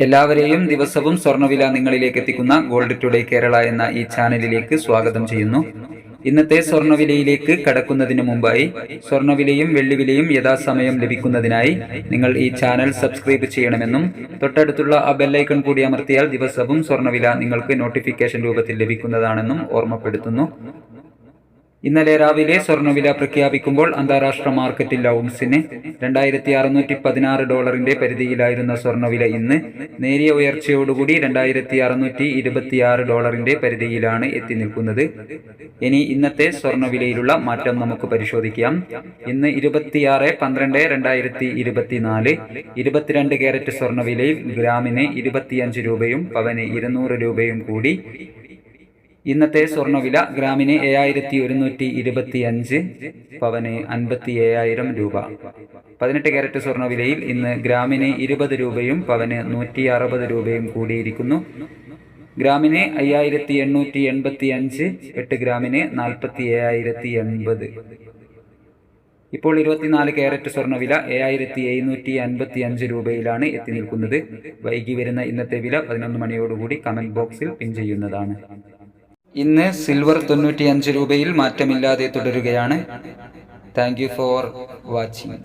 എല്ലാവരെയും ദിവസവും സ്വർണവില നിങ്ങളിലേക്ക് എത്തിക്കുന്ന ഗോൾഡ് ടുഡേ കേരള എന്ന ഈ ചാനലിലേക്ക് സ്വാഗതം ചെയ്യുന്നു. ഇന്നത്തെ സ്വർണവിലയിലേക്ക് കടക്കുന്നതിന് മുമ്പായി സ്വർണവിലയും വെള്ളിവിലയും യഥാസമയം ലഭിക്കുന്നതിനായി നിങ്ങൾ ഈ ചാനൽ സബ്സ്ക്രൈബ് ചെയ്യണമെന്നും തൊട്ടടുത്തുള്ള ആ ബെല്ലൈക്കൺ കൂടി അമർത്തിയാൽ ദിവസവും സ്വർണവില നിങ്ങൾക്ക് നോട്ടിഫിക്കേഷൻ രൂപത്തിൽ ലഭിക്കുന്നതാണെന്നും ഓർമ്മപ്പെടുത്തുന്നു. ഇന്നലെ രാവിലെ സ്വർണവില പ്രഖ്യാപിക്കുമ്പോൾ അന്താരാഷ്ട്ര മാർക്കറ്റിൽ ഔൺസിന് രണ്ടായിരത്തി അറുന്നൂറ്റി പതിനാറ് ഡോളറിന്റെ പരിധിയിലായിരുന്ന സ്വർണവില ഇന്ന് നേരിയ ഉയർച്ചയോടുകൂടി രണ്ടായിരത്തി അറുന്നൂറ്റി ഇരുപത്തിയാറ് ഡോളറിന്റെ പരിധിയിലാണ് എത്തി നിൽക്കുന്നത്. ഇനി ഇന്നത്തെ സ്വർണവിലയിലുള്ള മാറ്റം നമുക്ക് പരിശോധിക്കാം. ഇന്ന് ഇരുപത്തിയാറ് പന്ത്രണ്ട് രണ്ടായിരത്തി ഇരുപത്തിനാല് ഇരുപത്തിരണ്ട് ക്യാരറ്റ് സ്വർണവിലയിൽ ഗ്രാമിന് ഇരുപത്തിയഞ്ച് രൂപയും പവന് ഇരുന്നൂറ് രൂപയും കൂടി ഇന്നത്തെ സ്വർണവില ഗ്രാമിന് ഏഴായിരത്തി ഒരുന്നൂറ്റി ഇരുപത്തി അഞ്ച് പവന് അൻപത്തി ഏഴായിരം രൂപ. പതിനെട്ട് ക്യാരറ്റ് സ്വർണവിലയിൽ ഇന്ന് ഗ്രാമിന് ഇരുപത് രൂപയും പവന് നൂറ്റി അറുപത് രൂപയും കൂടിയിരിക്കുന്നു. ഗ്രാമിന് അയ്യായിരത്തി എണ്ണൂറ്റി എൺപത്തി അഞ്ച് എട്ട് ഗ്രാമിന് നാൽപ്പത്തി ഏഴായിരത്തി എൺപത് ഇപ്പോൾ ഇരുപത്തിനാല് ക്യാരറ്റ് സ്വർണവില ഏഴായിരത്തി എഴുന്നൂറ്റി അൻപത്തി അഞ്ച് രൂപയിലാണ് എത്തി നിൽക്കുന്നത്. വൈകി വരുന്ന ഇന്നത്തെ വില പതിനൊന്ന് മണിയോടുകൂടി കമന്റ് ബോക്സിൽ പിൻ ചെയ്യുന്നതാണ്. ഇന്ന് സിൽവർ തൊണ്ണൂറ്റി അഞ്ച് രൂപയിൽ മാറ്റമില്ലാതെ തുടരുകയാണ്. Thank for watching